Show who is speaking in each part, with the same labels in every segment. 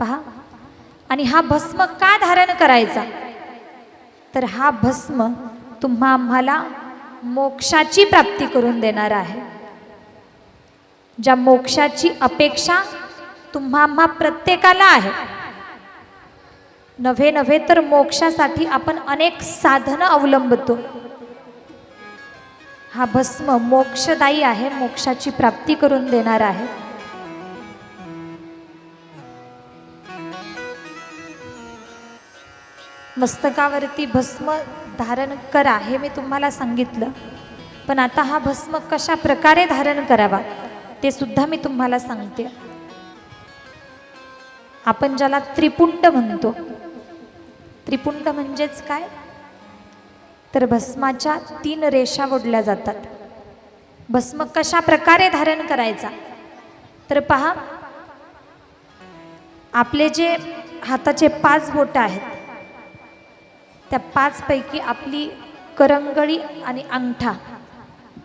Speaker 1: पहा. आणि हा भस्म का धारण करायचा? तर हा भस्म तुम्हा आम्हाला मोक्षाची प्राप्ती करून देणार आहे. ज्या मोक्षाची अपेक्षा तुम्हा आम्हा प्रत्येकाला आहे. नव्हे नव्हे तर मोक्षासाठी आपण अनेक साधनं अवलंबतो. हा भस्म मोक्षदायी आहे मोक्षाची प्राप्ती करून देणार आहे. मस्तकावरती भस्म धारण करा हे मी तुम्हाला सांगितलं. पण आता हा भस्म कशा प्रकारे धारण करावा ते सुद्धा मी तुम्हाला सांगते. आपण ज्याला त्रिपुंड म्हणतो त्रिपुंड म्हणजेच काय? तर भस्माच्या तीन रेषा ओढल्या जातात. भस्म कशा प्रकारे धारण करायचा? तर पहा आपले जे हाताचे पाच बोटं आहेत त्या पाचपैकी आपली करंगळी आणि अंगठा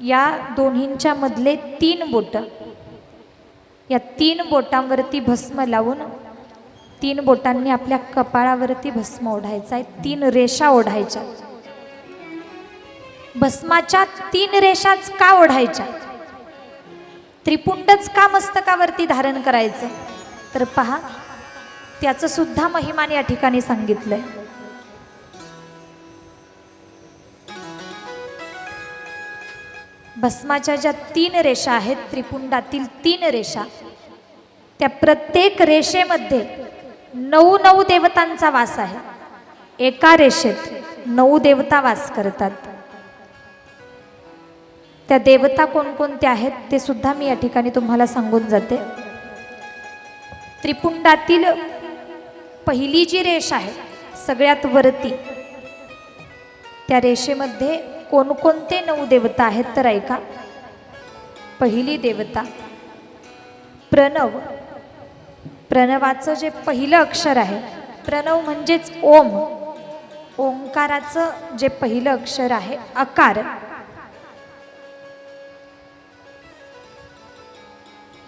Speaker 1: या दोन्हींच्या मधले तीन बोटं. या तीन बोटांवरती भस्म लावून तीन बोटांनी आपल्या कपाळावरती भस्म ओढायचा आहे. तीन रेषा ओढायच्या. भस्माच्या तीन रेषाच का ओढायच्या? त्रिपुंडच का मस्तकावरती धारण करायचं? तर पहा त्याचं सुद्धा महिमान या ठिकाणी सांगितलंय. भस्माच्या ज्या तीन रेषा आहेत त्रिपुंडातील तीन रेषा त्या प्रत्येक रेषेमध्ये नऊ नऊ देवतांचा वास आहे. एका रेषेत नऊ देवता वास करतात. त्या देवता कोणकोणत्या आहेत ते सुद्धा मी या ठिकाणी तुम्हाला सांगून जाते. त्रिपुंडातील पहिली जी रेष आहे सगळ्यात वरती त्या रेषेमध्ये कोणकोणते नऊ देवता आहेत तर ऐका. पहिली देवता प्रणव. प्रणवाचं जे पहिलं अक्षर आहे प्रणव म्हणजेच ओम. ओंकाराचं जे पहिलं अक्षर आहे अकार.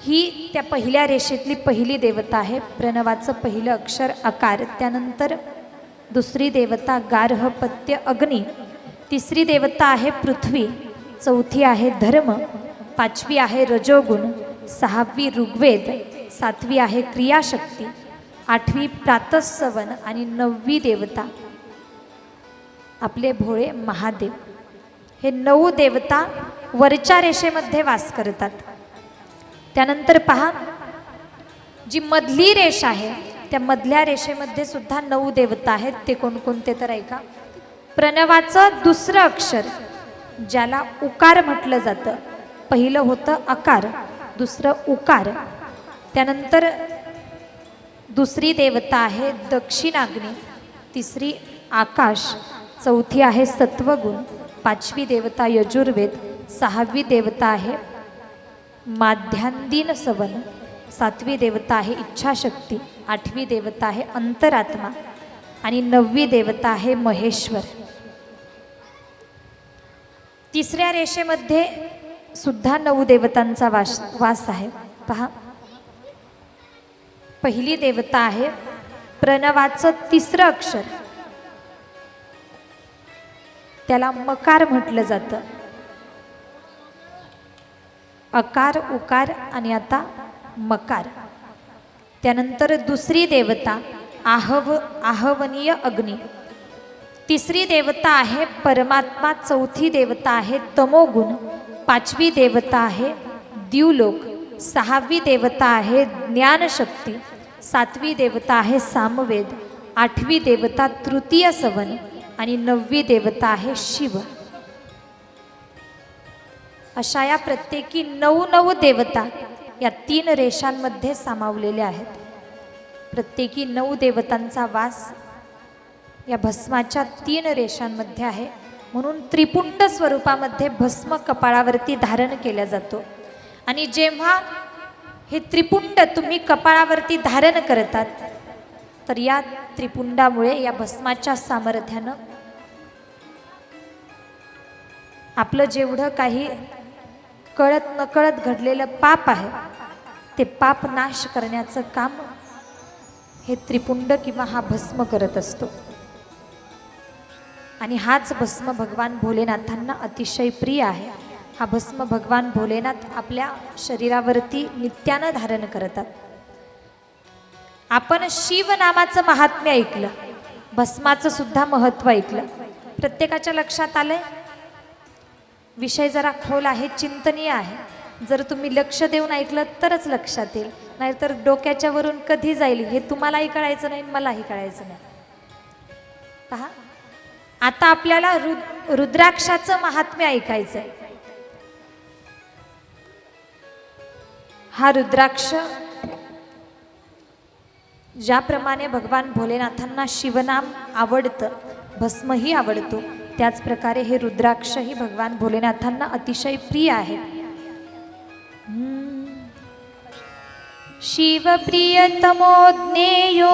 Speaker 1: ही त्या पहिल्या रेषेतली पहिली देवता आहे प्रणवाचं पहिलं अक्षर अकार. त्यानंतर दुसरी देवता गार्हपत्य अग्नी. तिसरी देवता आहे पृथ्वी चौथी आहे धर्म पाचवी आहे रजोगुण सहावी ऋग्वेद सातवी आहे क्रियाशक्ती आठवी प्रातस्सवन आणि नववी देवता. आपले भोळे महादेव हे नऊ देवता वरच्या रेषेमध्ये वास करतात. त्यानंतर पहा जी मधली रेष आहे त्या मधल्या रेषेमध्ये सुद्धा नऊ देवता आहेत ते कोणकोणते तर ऐका प्रणवाचं दुसरं अक्षर ज्याला उकार म्हटलं जातं. पहिलं होतं अकार दुसरं उकार. त्यानंतर दुसरी देवता आहे दक्षिणाग्नी तिसरी आकाश चौथी आहे सत्वगुण पाचवी देवता यजुर्वेद सहावी देवता आहे माध्यांदीन सवन सातवी देवता आहे इच्छाशक्ती आठवी देवता आहे अंतरात्मा आणि नववी देवता आहे महेश्वर. तिसऱ्या रेषेमध्ये सुद्धा नऊ देवतांचा वास वास आहे. पहा. पहिली देवता आहे प्रणवाचं तिसरं अक्षर. त्याला मकार म्हटलं जातं. अकार उकार आणि आता मकार. त्यानंतर दुसरी देवता आहव आहवनीय अग्नी. तिसरी देवता आहे परमात्मा चौथी देवता आहे तमोगुण पाचवी देवता आहे द्यूलोक सहावी देवता आहे ज्ञानशक्ती सातवी देवता आहे सामवेद आठवी देवता तृतीय सवन आणि नववी देवता आहे शिव. अशा या प्रत्येकी नऊ नऊ देवता या तीन रेषांमध्ये सामावलेल्या आहेत. प्रत्येकी नऊ देवतांचा वास या भस्माच्या तीन रेषांमध्ये आहे. म्हणून त्रिपुंड स्वरूपामध्ये भस्म कपाळावरती धारण केला जातो. आणि जेव्हा हे त्रिपुंड तुम्ही कपाळावरती धारण करतात तर या त्रिपुंडामुळे या भस्माच्या सामर्थ्यानं आपलं जेवढं काही कळत नकळत घडलेलं पाप आहे ते पाप नाश करण्याचं काम हे त्रिपुंड किंवा हा भस्म करत असतो. आणि हाच भस्म भगवान भोलेनाथांना अतिशय प्रिय आहे. हा भस्म भगवान भोलेनाथ आपल्या शरीरावरती नित्यानं धारण करतात. आपण शिव नामाचं महात्म्य ऐकलं. भस्माचं सुद्धा महत्त्व ऐकलं. प्रत्येकाच्या लक्षात आलंय? विषय जरा खोल आहे चिंतनीय आहे. जर तुम्ही लक्ष देऊन ऐकलं तरच लक्षात येईल. नाहीतर डोक्याच्या वरून कधी जाईल हे तुम्हालाही कळायचं नाही मलाही कळायचं नाही. पहा. आता आपल्याला रुद रुद्राक्षाचं महात्म्य ऐकायचं आहे हा रुद्राक्ष ज्याप्रमाणे भगवान भोलेनाथांना शिवनाम आवडतं भस्मही आवडतो त्याचप्रकारे हे रुद्राक्षही भगवान भोलेनाथांना अतिशय प्रिय आहे हम्म. शिवप्रियतमो ज्ञेयो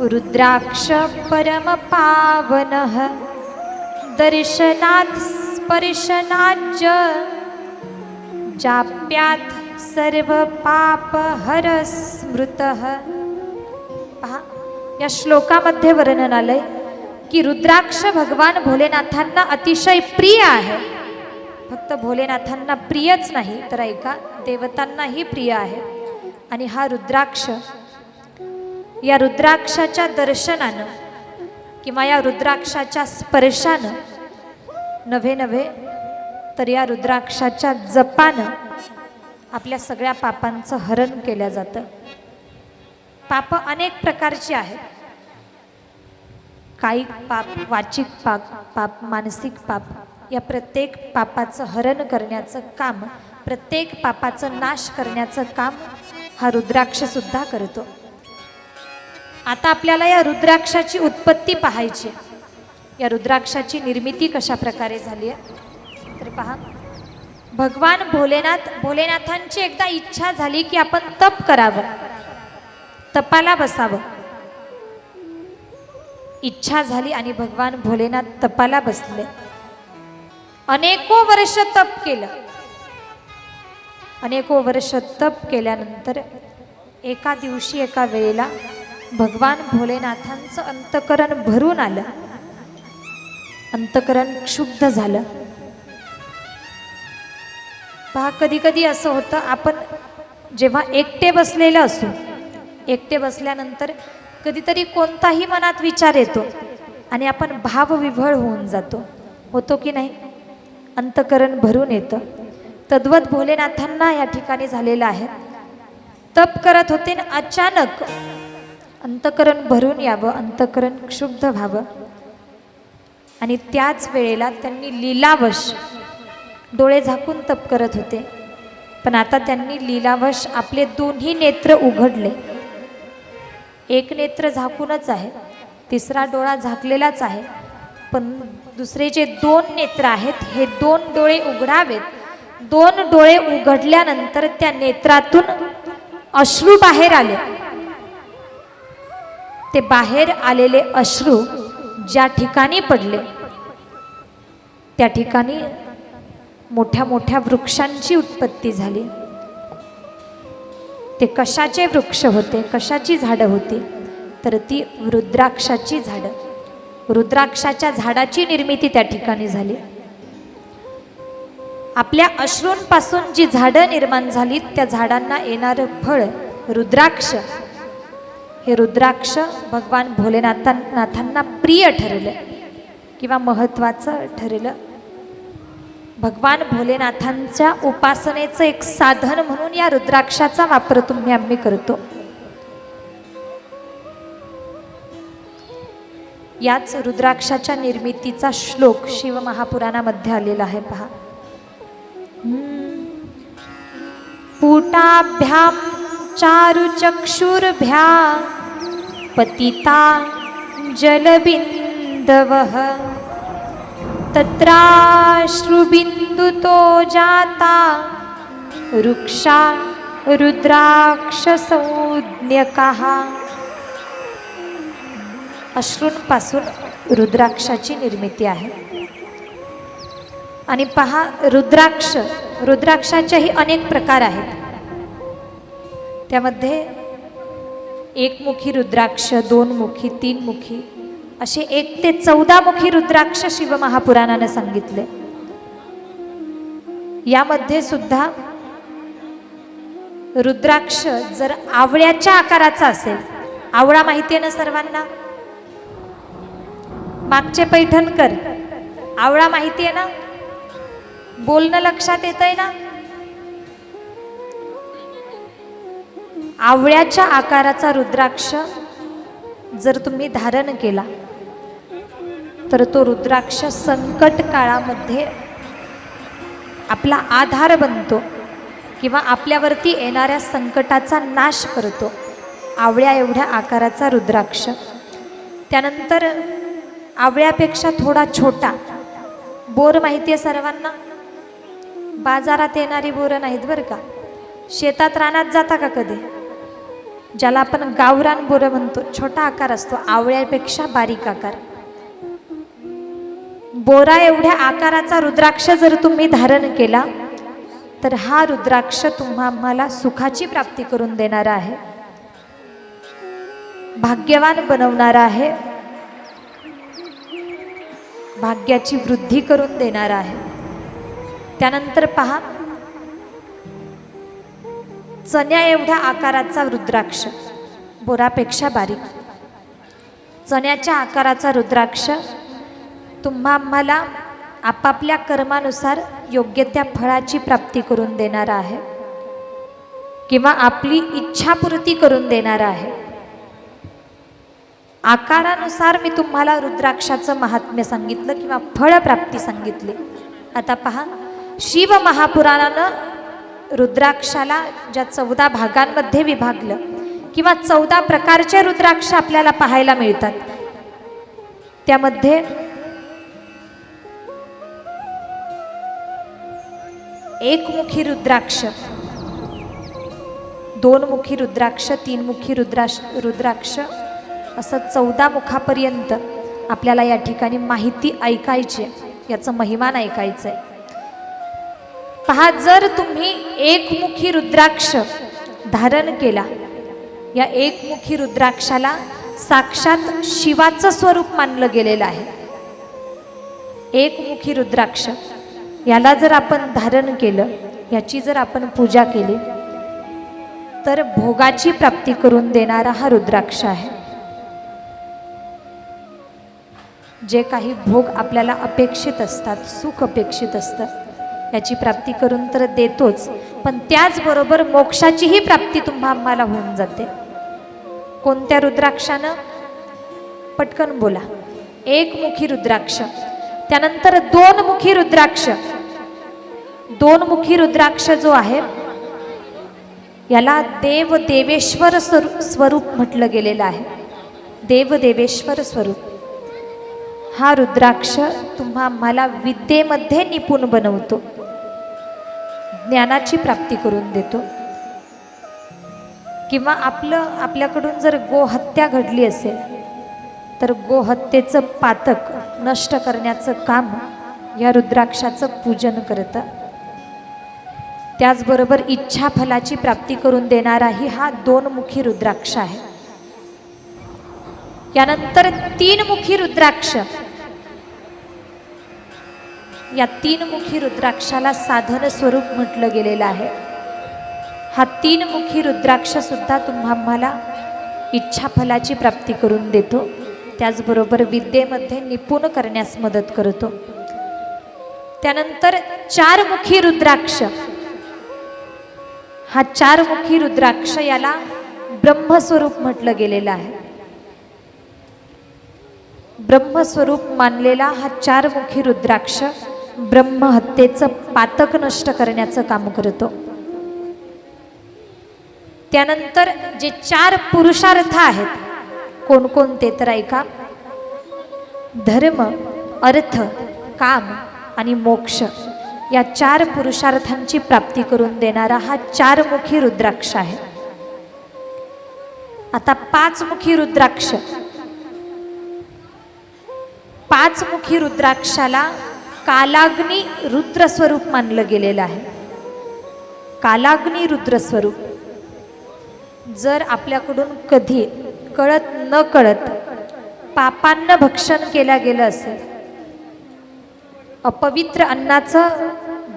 Speaker 1: रुद्राक्ष परमपावनः दर्शनात् स्पर्शनाच्च जाप्यात सर्व पाप हर स्मृतः पहा या श्लोकामध्ये वर्णन आलंय की रुद्राक्ष भगवान भोलेनाथांना अतिशय प्रिय आहे. फक्त भोलेनाथांना प्रियच नाही तर ऐका देवतांनाही प्रिय आहे. आणि हा रुद्राक्ष या रुद्राक्षाच्या दर्शनानं किंवा या रुद्राक्षाच्या स्पर्शानं नव्हे नव्हे तर या रुद्राक्षाच्या जपानं आपल्या सगळ्या पापांचं हरण केलं जातं. पाप अनेक प्रकारची आहेत. कायिक पाप वाचिक पाप पाप मानसिक पाप या प्रत्येक पापाचं हरण करण्याचं काम प्रत्येक पापाचं नाश करण्याचं काम हा रुद्राक्षसुद्धा करतो. आता आपल्याला या रुद्राक्षाची उत्पत्ती पाहायची आहे. या रुद्राक्षाची निर्मिती कशा प्रकारे झाली आहे? तर पहा. भगवान भोलेनाथ भोलेनाथांची एकदा इच्छा झाली की आपण तप करावं. तपाला बसावं. इच्छा झाली आणि भगवान भोलेनाथ तपाला बसले. अनेको वर्ष तप केलं. अनेको वर्ष तप केल्यानंतर एका दिवशी एका वेळेला भगवान भोलेनाथांचं अंतकरण भरून आलं. अंतकरण क्षुब्ध झालं. पहा कधी कधी असं होतं आपण जेव्हा एकटे बसलेलं असू एकटे बसल्यानंतर कधीतरी कोणताही मनात विचार येतो आणि आपण भावविभळ होऊन जातो. होतो की नाही? अंतकरण भरून येतं. तद्वत भोलेनाथांना या ठिकाणी झालेलं आहे. तप करत होते अचानक अंतकरण भरून यावं अंतकरण क्षुब्ध व्हावं. आणि त्याच वेळेला त्यांनी लिलावश डोळे झाकून तप करत होते. पण आता त्यांनी लिलावश आपले दोन्ही नेत्र उघडले. एक नेत्र झाकूनच आहे तिसरा डोळा झाकलेलाच आहे पण दुसरे जे दोन नेत्र आहेत हे दोन डोळे उघडावेत. दोन डोळे उघडल्यानंतर त्या नेत्रातून अश्रू बाहेर आले. ते बाहेर आलेले अश्रू ज्या ठिकाणी पडले त्या ठिकाणी मोठ्या मोठ्या वृक्षांची उत्पत्ती झाली. ते कशाचे वृक्ष होते कशाची झाडं होती? तर ती रुद्राक्षाची झाडं. रुद्राक्षाच्या झाडाची निर्मिती त्या ठिकाणी झाली. आपल्या अश्रूंपासून जी झाडं निर्माण झाली त्या झाडांना येणारं फळ रुद्राक्ष हे रुद्राक्ष भगवान भोलेनाथांनाथांना प्रिय ठरलं. किंवा महत्त्वाचं ठरलं. भगवान भोलेनाथांच्या उपासनेचं एक साधन म्हणून या रुद्राक्षाचा वापर तुम्ही आम्ही करतो. याच रुद्राक्षाच्या निर्मितीचा श्लोक शिवमहापुराणामध्ये आलेला आहे पहा. पुटाभ्याम चारुचक्षुर्भ्या पतिता जलबिन्दवः। तत्राश्रुबिन्दुतो जाता रुक्षा रुद्राक्षसंज्ञकः। अश्रूंपासून रुद्राक्षाची निर्मिती आहे। आणि पहा रुद्राक्ष रुद्राक्षाचेही अनेक प्रकार आहेत। त्यामध्ये एकमुखी रुद्राक्ष दोनमुखी तीनमुखी असे एक ते चौदामुखी रुद्राक्ष शिवमहापुराणाने सांगितले. यामध्ये सुद्धा रुद्राक्ष जर आवळ्याच्या आकाराचा असेल आवळा माहिती आहे ना सर्वांना? मागचे पैठणकर आवळा माहिती आहे ना? बोलणं लक्षात येत आहे ना? आवळ्याच्या आकाराचा रुद्राक्ष जर तुम्ही धारण केला तर तो रुद्राक्ष संकट काळामध्ये आपला आधार बनतो किंवा आपल्यावरती येणाऱ्या संकटाचा नाश करतो. आवळ्या एवढ्या आकाराचा रुद्राक्ष. त्यानंतर आवळ्यापेक्षा थोडा छोटा. बोर माहिती आहे सर्वांना? बाजारात येणारी बोरं नाहीत बरं का? शेतात रानात जाता का कधी? ज्याला आपण गावरान बोरं म्हणतो छोटा आकार असतो आवळ्यापेक्षा बारीक आकार. बोरा एवढ्या आकाराचा रुद्राक्ष जर तुम्ही धारण केला तर हा रुद्राक्ष तुम्हाला सुखाची प्राप्ती करून देणारा आहे. भाग्यवान बनवणारा आहे. भाग्याची वृद्धी करून देणारा आहे. त्यानंतर पहा चण्या एवढ्या आकाराचा रुद्राक्ष. बोरापेक्षा बारीक. चण्याच्या आकाराचा रुद्राक्ष. तुम्हा आम्हाला आपापल्या कर्मानुसार योग्य त्या फळाची प्राप्ती करून देणारा आहे. किंवा आपली इच्छापूर्ती करून देणारा आहे. आकारानुसार मी तुम्हाला रुद्राक्षाचं महात्म्य सांगितलं किंवा फळप्राप्ती सांगितली. आता पहा शिव महापुराणानं रुद्राक्षाला ज्या चौदा भागांमध्ये विभागलं किंवा चौदा प्रकारचे रुद्राक्ष आपल्याला पाहायला मिळतात त्यामध्ये एकमुखी रुद्राक्ष दोनमुखी रुद्राक्ष तीनमुखी रुद्राक्ष रुद्राक्ष असं चौदा मुखापर्यंत आपल्याला या ठिकाणी माहिती ऐकायची आहे. याचं महिमान ऐकायचं आहे पहा जर तुम्ही एकमुखी रुद्राक्ष धारण केला या एकमुखी रुद्राक्षाला साक्षात शिवाचं स्वरूप मानलं गेलेलं आहे. एकमुखी रुद्राक्ष याला जर आपण धारण केलं याची जर आपण पूजा केली तर भोगाची प्राप्ती करून देणारा हा रुद्राक्ष आहे. जे काही भोग आपल्याला अपेक्षित असतात सुख अपेक्षित असतं याची प्राप्ती करून तर देतोच पण त्याचबरोबर मोक्षाचीही प्राप्ती तुम्हा आम्हाला होऊन जाते. कोणत्या रुद्राक्षानं? पटकन बोला. एकमुखी रुद्राक्ष त्यानंतर दोनमुखी रुद्राक्ष. दोनमुखी रुद्राक्ष जो आहे याला देव देवेश्वर स्वरूप स्वरूप म्हटलं गेलेलं आहे. देव देवेश्वर स्वरूप. हा रुद्राक्ष तुम्हा आम्हाला विद्येमध्ये निपुण बनवतो. ज्ञानाची प्राप्ती करून देतो. किंवा आपलं आपल्याकडून जर गोहत्या घडली असेल तर गोहत्येचं पातक नष्ट करण्याचं काम या रुद्राक्षाचं पूजन करतं. त्याचबरोबर इच्छाफलाची प्राप्ती करून देणाराही हा दोनमुखी रुद्राक्ष आहे. यानंतर तीनमुखी रुद्राक्ष या तीनमुखी रुद्राक्षाला साधन स्वरूप म्हटलं गेलेलं आहे. हा तीनमुखी रुद्राक्ष सुद्धा तुम्हा आम्हाला प्राप्ती करून देतो. त्याचबरोबर विद्येमध्ये निपुण करण्यास मदत करतो. त्यानंतर चारमुखी रुद्राक्ष. हा चारमुखी रुद्राक्ष याला ब्रह्मस्वरूप म्हटलं गेलेलं आहे. ब्रह्मस्वरूप मानलेला हा चारमुखी रुद्राक्ष ब्रह्महत्येचं पातक नष्ट करण्याचं काम करतो. त्यानंतर जे चार पुरुषार्थ आहेत कोणकोणते तर ऐका. धर्म अर्थ काम आणि मोक्ष या चार पुरुषार्थांची प्राप्ती करून देणारा हा चारमुखी रुद्राक्ष आहे. आता पाचमुखी रुद्राक्ष. पाचमुखी रुद्राक्षाला कालाग्नी रुद्र स्वरूप मानलं गेलेलं आहे. कालाग्नी रुद्र स्वरूप जर आपल्याकडून कधी कळत न कळत पापांना भक्षण केलं गेलं असेल अपवित्र अन्नाचं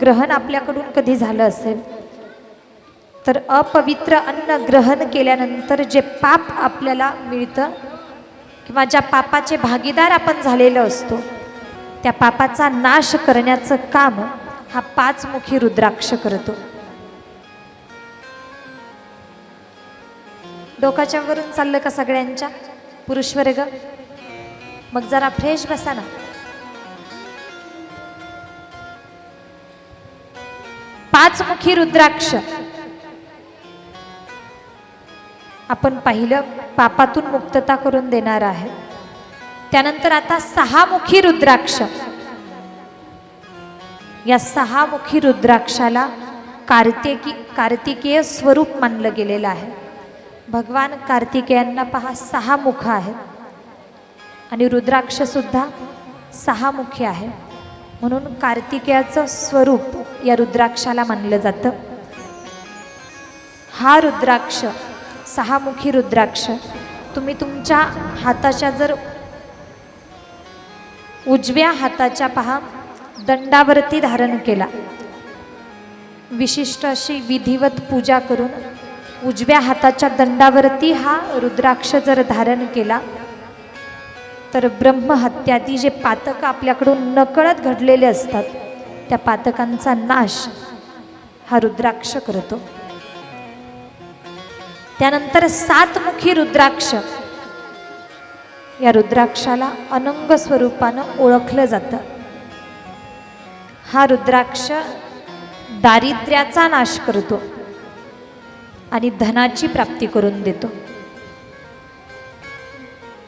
Speaker 1: ग्रहण आपल्याकडून कधी झालं असेल तर अपवित्र अन्न ग्रहण केल्यानंतर जे पाप आपल्याला मिळतं किंवा ज्या पापाचे भागीदार आपण झालेलं असतो त्या पापाचा नाश करण्याचं काम हा पाचमुखी रुद्राक्ष करतो. डोकाच्या वरून चाललं का सगळ्यांच्या? पुरुष वर्ग. मग जरा फ्रेश बसा ना. पाचमुखी रुद्राक्ष. आपण पाहिलं पापातून मुक्तता करून देणार आहे. त्यानंतर आता सहामुखी रुद्राक्ष. या सहामुखी रुद्राक्षाला कार्तिकी कार्तिकेय स्वरूप मानलं गेलेलं आहे. भगवान कार्तिकेयांना पहा सहा मुख आहेत आणि रुद्राक्षसुद्धा सहा मुखी आहे. म्हणून कार्तिकेयाचं स्वरूप या रुद्राक्षाला मानलं जातं. हा रुद्राक्ष सहामुखी रुद्राक्ष तुम्ही तुमच्या हाताच्या जर उजव्या हाताच्या पहा दंडावरती धारण केला. विशिष्ट अशी विधिवत पूजा करून उजव्या हाताच्या दंडावरती हा रुद्राक्ष जर धारण केला तर ब्रह्महत्यादी जे पातकं आपल्याकडून नकळत घडलेले असतात त्या पातकांचा नाश हा रुद्राक्ष करतो. त्यानंतर सातमुखी रुद्राक्ष. या रुद्राक्षाला अनंग स्वरूपानं ओळखलं जातं. हा रुद्राक्ष दारिद्र्याचा नाश करतो आणि धनाची प्राप्ती करून देतो.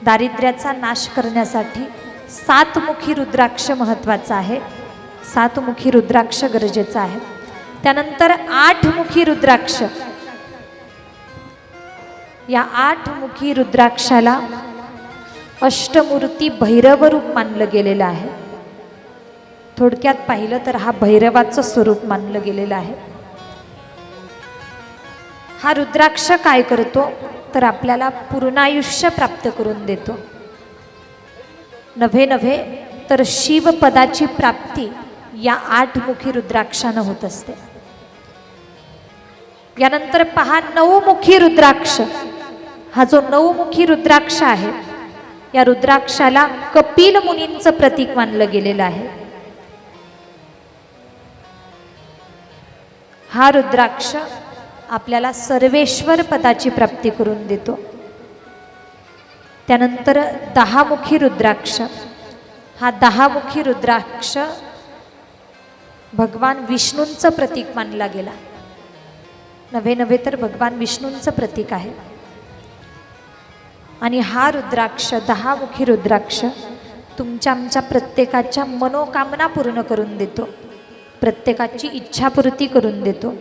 Speaker 1: दारिद्र्याचा नाश करण्यासाठी सातमुखी रुद्राक्ष महत्त्वाचा आहे. सातमुखी रुद्राक्ष गरजेचं आहे. त्यानंतर आठमुखी रुद्राक्ष. या आठमुखी रुद्राक्षाला अष्टमूर्ती भैरव रूप मानलं गेलेलं आहे. थोडक्यात पाहिलं तर हा भैरवाचं स्वरूप मानलं गेलेलं आहे. हा रुद्राक्ष काय करतो? तर आपल्याला पूर्णायुष्य प्राप्त करून देतो. नव्हे नव्हे तर शिवपदाची प्राप्ती या आठमुखी रुद्राक्षानं होत असते. यानंतर पहा नऊमुखी रुद्राक्ष. हा जो नऊमुखी रुद्राक्ष आहे या रुद्राक्षाला कपिल मुनींचं प्रतीक मानलं गेलेलं आहे. हा रुद्राक्ष आपल्याला सर्वेश्वर पदाची प्राप्ती करून देतो. त्यानंतर दहामुखी रुद्राक्ष. हा दहामुखी रुद्राक्ष भगवान विष्णूंचं प्रतीक मानला गेला. नव्हे नव्हे तर भगवान विष्णूंचं प्रतीक आहे. आणि हा रुद्राक्ष दहामुखी रुद्राक्ष तुमच्या आमच्या प्रत्येकाच्या मनोकामना पूर्ण करून देतो. प्रत्येकाची इच्छापूर्ती करून देतो.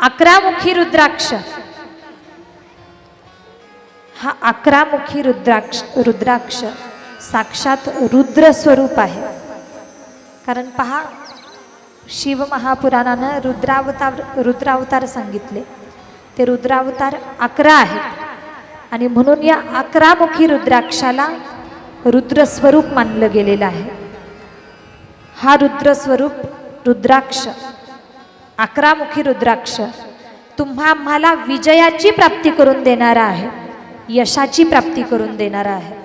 Speaker 1: अकरामुखी रुद्राक्ष. हा अकरामुखी रुद्राक्ष रुद्राक्ष साक्षात रुद्र स्वरूप आहे. कारण पहा शिव महापुराणानं रुद्रावतार रुद्रावतार सांगितले. ते रुद्रावतार अकरा आहेत. आणि म्हणून या अकरामुखी रुद्राक्षाला रुद्रस्वरूप मानलं गेलेलं आहे. हा रुद्रस्वरूप रुद्राक्ष अकरामुखी रुद्राक्ष तुम्हा आम्हाला विजयाची प्राप्ती करून देणारा आहे यशाची प्राप्ती करून देणारा आहे.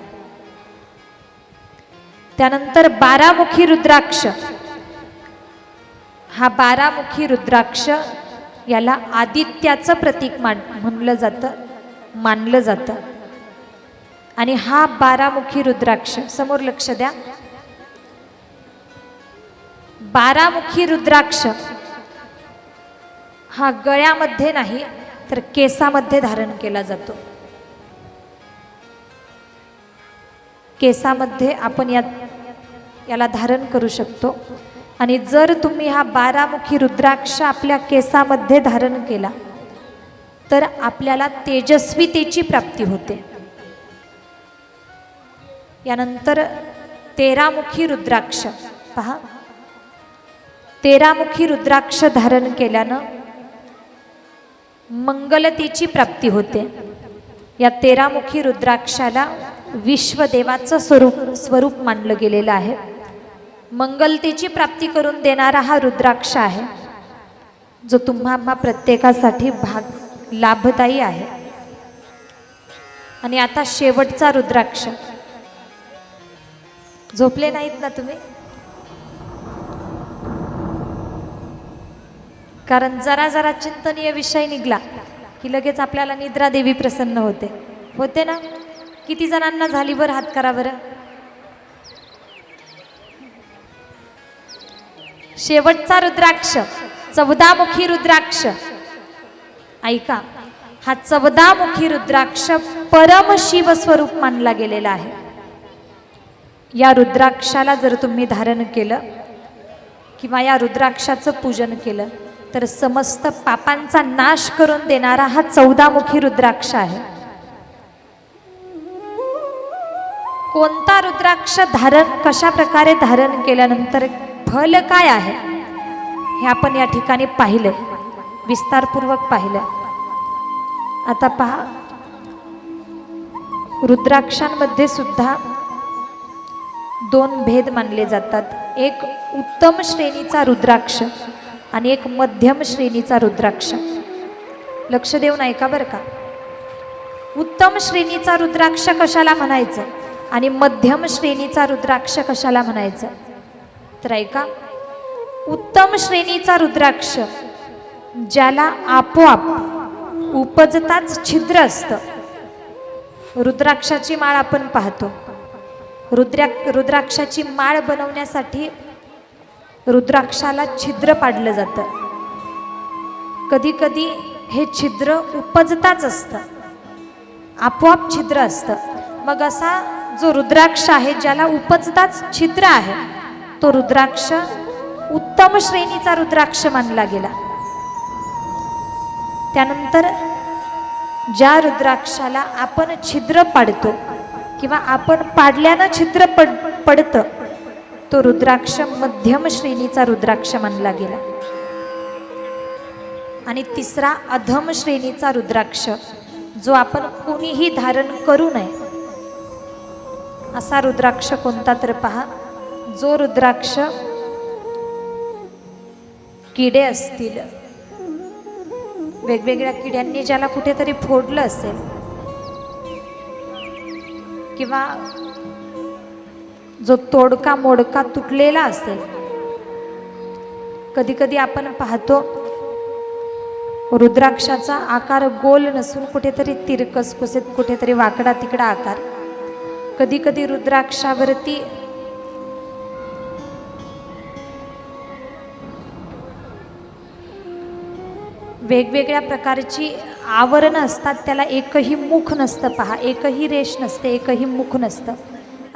Speaker 1: त्यानंतर बारामुखी रुद्राक्ष. हा बारामुखी रुद्राक्ष याला आदित्याचं प्रतीक मान म्हणलं जातं. मानलं जातं. आणि हा बारामुखी रुद्राक्ष समोर लक्ष द्या. बारामुखी रुद्राक्ष हा गळ्यामध्ये नाही तर केसामध्ये धारण केला जातो. केसामध्ये आपण या याला धारण करू शकतो. आणि जर तुम्ही हा बारामुखी रुद्राक्ष आपल्या केसामध्ये धारण केला तर आपल्याला तेजस्वितेची प्राप्ती होते. यानंतर तेरामुखी रुद्राक्ष. पहा. तेरामुखी रुद्राक्ष धारण केल्यानं मंगलतेची प्राप्ती होते. या तेरामुखी रुद्राक्षाला विश्वदेवाचं स्वरूप स्वरूप मानलं गेलेलं आहे. मंगलतेची प्राप्ती करून देणारा हा रुद्राक्ष आहे जो तुम्हा प्रत्येकासाठी भाग लाभदायी आहे. आणि आता शेवटचा रुद्राक्ष. झोपले नाहीत ना तुम्ही? कारण जरा जरा चिंतनीय विषय निघला की लगेच आपल्याला निद्रा देवी प्रसन्न होते. होते ना? किती जणांना झाली बरं हात करा बरं? शेवटचा रुद्राक्ष चौदामुखी रुद्राक्ष. ऐका हा चौदामुखी रुद्राक्ष परम शिव स्वरूप मानला गेलेला आहे. या रुद्राक्षाला जर तुम्ही धारण केलं किंवा या रुद्राक्षाचं पूजन केलं तर समस्त पापांचा नाश करून देणारा हा चौदामुखी रुद्राक्ष आहे. कोणता रुद्राक्ष धारण कशा प्रकारे धारण केल्यानंतर फल काय आहे हे आपण या ठिकाणी पाहिलं विस्तारपूर्वक पाहिलं. आता पहा. रुद्राक्षांमध्ये सुद्धा दोन भेद मानले जातात. एक उत्तम श्रेणीचा रुद्राक्ष आणि एक मध्यम श्रेणीचा रुद्राक्ष. लक्ष देऊन ऐका बरं का. उत्तम श्रेणीचा रुद्राक्ष कशाला म्हणायचं? आणि मध्यम श्रेणीचा रुद्राक्ष कशाला म्हणायचं? तर ऐका. उत्तम श्रेणीचा रुद्राक्ष ज्याला आपोआप उपजताच छिद्र असतं. रुद्राक्षाची माळ आपण पाहतो. रुद्रा रुद्राक्षाची माळ बनवण्यासाठी रुद्राक्षाला छिद्र पाडलं जातं. कधी कधी हे छिद्र उपजताच असतं. आपोआप छिद्र असतं. मग असा जो रुद्राक्ष आहे ज्याला उपजताच छिद्र आहे तो रुद्राक्ष उत्तम श्रेणीचा रुद्राक्ष मानला गेला. त्यानंतर ज्या रुद्राक्षाला आपण छिद्र पाडतो किंवा आपण पाडल्यानं छिद्र पड पडतं तो रुद्राक्ष मध्यम श्रेणीचा रुद्राक्ष मानला गेला. आणि तिसरा अधम श्रेणीचा रुद्राक्ष जो आपण कोणीही धारण करू नये असा रुद्राक्ष कोणता तर पहा. जो रुद्राक्ष किडे असतील वेगवेगळ्या किड्यांनी ज्याला कुठेतरी फोडलं असेल किंवा जो तोडका मोडका तुटलेला असेल कधी कधी आपण पाहतो रुद्राक्षाचा आकार गोल नसून कुठेतरी तिरकस कुसेत कुठेतरी वाकडा तिकडा आकार. कधी कधी रुद्राक्षावरती वेगवेगळ्या प्रकारची आवरणं असतात त्याला एकही मुख नसतं पहा एकही रेष नसते एकही मुख नसतं.